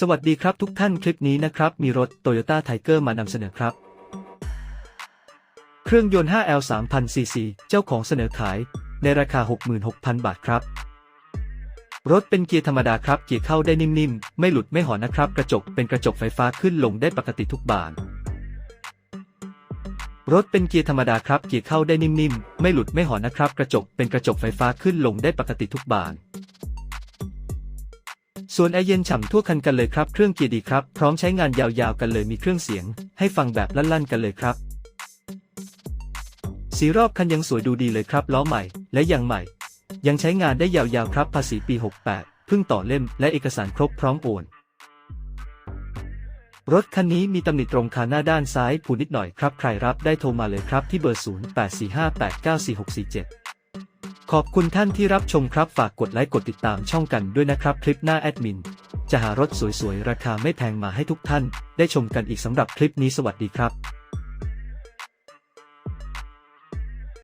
สวัสดีครับทุกท่านคลิปนี้นะครับ มีรถ Toyota Tiger มานำเสนอครับ เครื่องยนต์ 5L 3000 cc เจ้าของเสนอขาย ในราคา 66,000 บาทครับ รถเป็นเกียร์ธรรมดาครับ เกียร์เข้าได้นิ่มๆ ไม่หลุดไม่หอนนะครับ กระจกเป็นกระจกไฟฟ้าขึ้นลงได้ปกติทุกบาน รถเป็นเกียร์ธรรมดาครับ เกียร์เข้าได้นิ่มๆ ไม่หลุดไม่หอนนะครับ กระจกเป็นกระจกไฟฟ้าขึ้นลงได้ปกติทุกบาน ส่วนแอร์เย็นฉ่ำทั่วคันกันเลยครับ เครื่องเกียร์ดีครับ พร้อมใช้งานยาวๆกันเลยมีเครื่องเสียง ให้ฟังแบบลั่นๆกันเลยครับ สีรอบคันยังสวยดูดีเลยครับ ล้อใหม่และยางใหม่ ยังใช้งานได้ยาวๆครับ ภาษีปี 68 เพิ่งต่อเล่มและเอกสารครบพร้อมโอนรถคันนี้มีตำหนิตรงคาหน้าด้านซ้ายผูนิดหน่อยครับ ใครรับได้โทรมาเลยครับที่เบอร์ 0845894647 ขอบคุณท่านที่รับชมครับฝากกดไลค์กดติดตามช่องกันด้วยนะครับ คลิปหน้าแอดมิน จะหารถสวยๆ ราคาไม่แพงมาให้ทุกท่าน ได้ชมกันอีกสำหรับคลิปนี้สวัสดีครับ